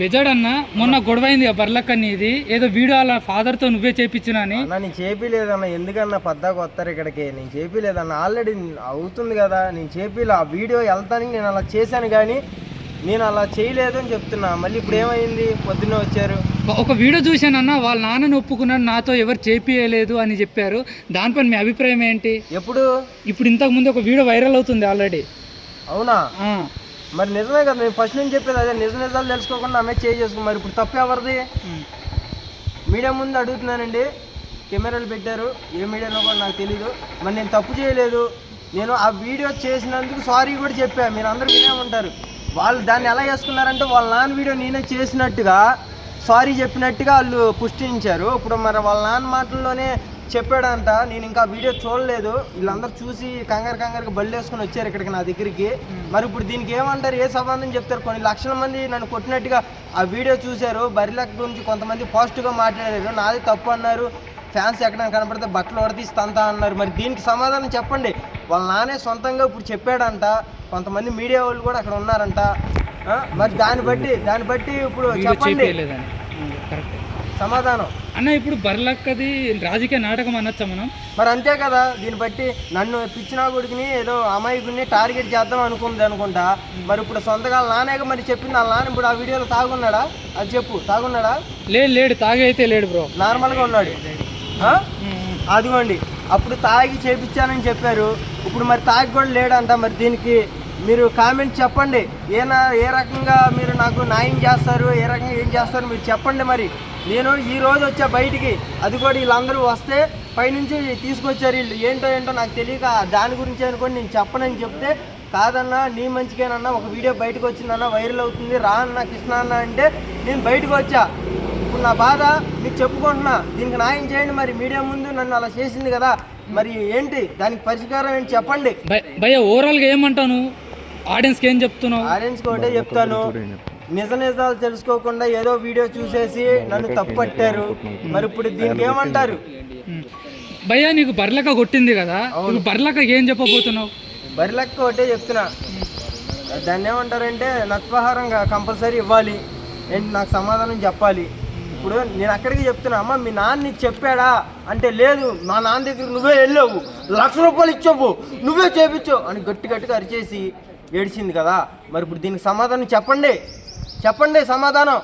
బెజాడ్ అన్న మొన్న గొడవ అయింది కదా బర్లక్కని ఇది ఏదో వీడియో అలా ఫాదర్తో నువ్వే చేపించినా అని. అన్న నేను చేపిలేదన్న ఎందుకన్నా పద్దాకు వస్తారు ఇక్కడికి? నేను చేపిలేదన్న ఆల్రెడీ అవుతుంది కదా నేను చేపిలే ఆ వీడియో వెళ్తానికి నేను అలా చేశాను కానీ నేను అలా చేయలేదు అని చెప్తున్నా. మళ్ళీ ఇప్పుడు ఏమైంది? పొద్దున్నే వచ్చారు. ఒక వీడియో చూశానన్న వాళ్ళ నాన్నని ఒప్పుకున్నాడు నాతో ఎవరు చేపియలేదు అని చెప్పారు. దానిపైన మీ అభిప్రాయం ఏంటి? ఎప్పుడు? ఇప్పుడు ఇంతకు ముందు ఒక వీడియో వైరల్ అవుతుంది ఆల్రెడీ. అవునా? మరి నిజమే కదా నేను ఫస్ట్ నుంచి చెప్పేది అదే నిజ నిజాలు తెలుసుకోకుండా ఆమె చేయి చేసుకో మరి ఇప్పుడు తప్పు ఎవరిది? మీడియా ముందు అడుగుతున్నానండి కెమెరాలు పెట్టారు ఏ మీడియాలో కూడా నాకు తెలీదు మరి నేను తప్పు చేయలేదు. నేను ఆ వీడియో చేసినందుకు సారీ కూడా చెప్పా మీరు అందరూ వినే ఉంటారు. వాళ్ళు దాన్ని ఎలా చేసుకున్నారంటే వాళ్ళ నాన్న వీడియో నేనే చేసినట్టుగా సారీ చెప్పినట్టుగా వాళ్ళు పుష్టించారు. ఇప్పుడు మరి వాళ్ళ నాన్న మాటల్లోనే చెప్పాడంట నేను ఇంకా వీడియో చూడలేదు. వీళ్ళందరూ చూసి కంగారు కంగారుగా బళ్ళు వేసుకొని వచ్చారు ఇక్కడికి నా దగ్గరికి. మరి ఇప్పుడు దీనికి ఏమంటారు ఏ సంబంధం చెప్తారు? కొన్ని లక్షల మంది నన్ను కొట్టినట్టుగా ఆ వీడియో చూశారు. బరిలక్ గురించి కొంతమంది పాజిటివ్గా మాట్లాడారు. నాది తప్పు అన్నారు. ఫ్యాన్స్ ఎక్కడ కనపడితే బట్టలు ఉడతీసి తంతా అన్నారు. మరి దీనికి సమాధానం చెప్పండి. వాళ్ళ నానే సొంతంగా ఇప్పుడు చెప్పాడంట. కొంతమంది మీడియా వాళ్ళు కూడా అక్కడ ఉన్నారంట. మరి దాన్ని బట్టి దాన్ని బట్టి ఇప్పుడు చెప్పండి. సమాధానం. అన్న ఇప్పుడు బర్లక్కది రాజకీయ నాటకం అనొచ్చా మనం? మరి అంతే కదా దీన్ని బట్టి నన్ను పిచ్చినా కొడుకుని ఏదో అమాయకుడిని టార్గెట్ చేద్దాం అనుకుంది అనుకుంటా. మరి ఇప్పుడు సొంతగా నానేగా మరి చెప్పింది వాళ్ళ నాన్న ఇప్పుడు ఆ వీడియోలో తాగున్నాడా? అది చెప్పు తాగున్నాడా? లేడు లేడు తాగి అయితే లేడు బ్రో. నార్మల్గా ఉన్నాడు. ఆ? అదిగోండి అప్పుడు తాగి చేపించానని చెప్పారు. ఇప్పుడు మరి తాగి కూడా లేడంట మరి దీనికి మీరు కామెంట్ చెప్పండి. ఏ నా ఏ రకంగా మీరు నాకు న్యాయం చేస్తారు ఏ రకంగా ఏం చేస్తారు మీరు చెప్పండి మరి. నేను ఈ రోజు వచ్చా బయటికి అది కూడా వీళ్ళందరూ వస్తే పైనుంచి తీసుకొచ్చారు వీళ్ళు. ఏంటో ఏంటో నాకు తెలియక దాని గురించి అనుకోని నేను చెప్పనని చెప్తే కాదన్నా నీ మంచికేనన్నా ఒక వీడియో బయటకు వచ్చిందన్న వైరల్ అవుతుంది రా అన్న కృష్ణ అన్న అంటే నేను బయటకు వచ్చా. ఇప్పుడు నా బాధ మీకు చెప్పుకుంటున్నా దీనికి న్యాయం చేయండి మరి. మీడియా ముందు నన్ను అలా చేసింది కదా. మరి ఏంటి? దానికి పరిష్కారం ఏంటి చెప్పండి. భయ- ఓవరాల్గా ఏమంటాను ఆడియన్స్కి ఏం చెప్తున్నావు? ఆడియన్స్ ఒకటే చెప్తాను. నిజ నిజాలు తెలుసుకోకుండా ఏదో వీడియో చూసేసి నన్ను తప్పట్టారు. మరి ఇప్పుడు దీనికి ఏమంటారు. భయ్య నీకు బర్లక కొట్టింది కదా? ఇప్పుడు బర్లక ఏం చెప్పబోతున్నావు? బరిలక్క ఒకటే చెప్తున్నా. దాన్ని ఏమంటారంటే నత్వహారంగా కంపల్సరీ ఇవ్వాలి. ఏంటి నాకు సమాధానం చెప్పాలి. ఇప్పుడు నేను అక్కడికి చెప్తున్నా అమ్మ మీ నాన్న నీకు చెప్పాడా? అంటే లేదు మా నాన్న దగ్గర నువ్వే వెళ్ళావు. లక్ష రూపాయలు ఇచ్చావు. నువ్వే చేపించావు. అని గట్టి గట్టిగా అరిచేసి ఏడిచింది కదా. మరి ఇప్పుడు దీనికి సమాధానం చెప్పండి. చెప్పండి సమాధానం.